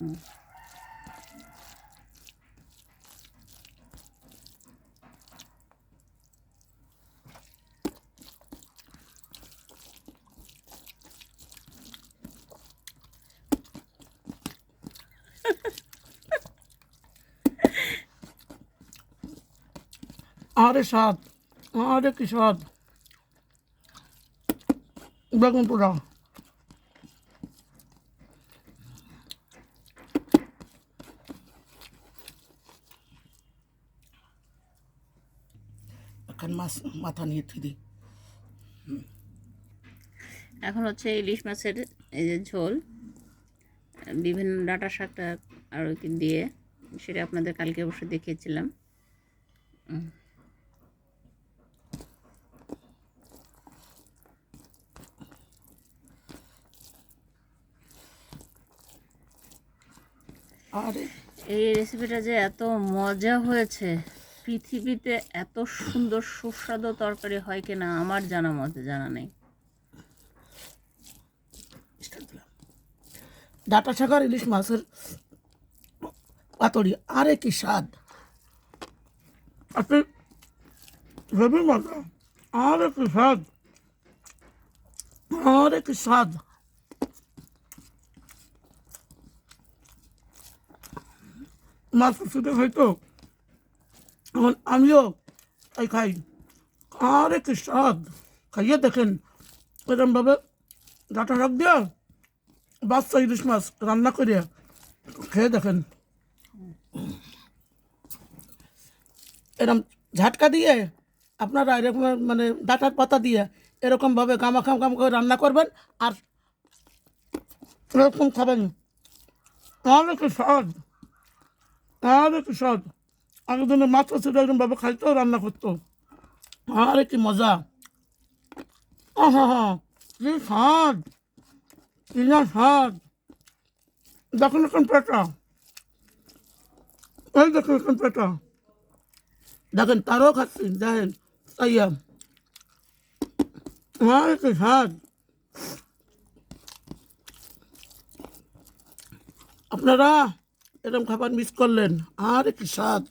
আরে স্বাদ আরে কি স্বাদ বেগুন পোড়া এখন মাছ মাথা নিয়ে থুই দিই। এখন হচ্ছে ইলিশ মাছের এই যে ঝোল বিভিন্ন ডাটা শাকটা আর কি দিয়ে সেটা আপনাদের কালকে অবশ্যই দেখিয়েছিলাম। আর। এই রেসিপিটা যে এত মজা হয়েছে। পৃথিবীতে এত সুন্দর সুস্বাদু তরকারি হয় কিনা আমার জানা মতে জানা নেই। ডাটা শাকার ইলিশ মাছের পাতড়ি আরে কি স্বাদ। আপনি হেভি মজা আরে কি স্বাদ। আরে কি স্বাদ। মাছ শুধু হয়তো এখন আমিও এই খাই। আরে কি স্বাদ। খাইয়ে দেখেন, এরমভাবে ডাটা শাক দিয়া বাচ্চা ইলিশ মাছ রান্না করে খেয়ে দেখেন। এরকম ঝাটকা দিয়ে আপনারা এরকম মানে ডাটার পাতা দিয়ে এরকমভাবে গামাখাম গাম করে রান্না করবেন আর এরকম খাবেন। তাহলে কি স্বাদ? তাহলে আগের দিনে মাছ ছিল এরকমভাবে খাইতো, রান্না করতো। আরে কি মজা। আহা হা কি স্বাদ কি না স্বাদ। দেখুন এখন পেটা। এই দেখুন এখন পেটা। দেখেন, তারও খাচ্ছি, দেখেন তাইয়া আরে কি স্বাদ। আপনারা এরকম খাবার মিস করলেন। আরে কি স্বাদ।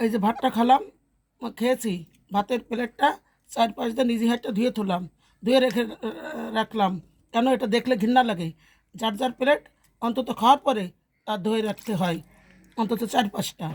এই যে ভাতটা খালাম খেয়েছি। ভাতের প্লেটটা চার পাঁচ দিন নিজে হাতটা ধুয়ে তুললাম, ধুয়ে রেখে রাখলাম। কেন এটা দেখলে ঘৃণা লাগে? যার যার প্লেট অন্তত খাওয়ার পরে তার ধুয়ে রাখতে হয়, অন্তত চার পাঁচটা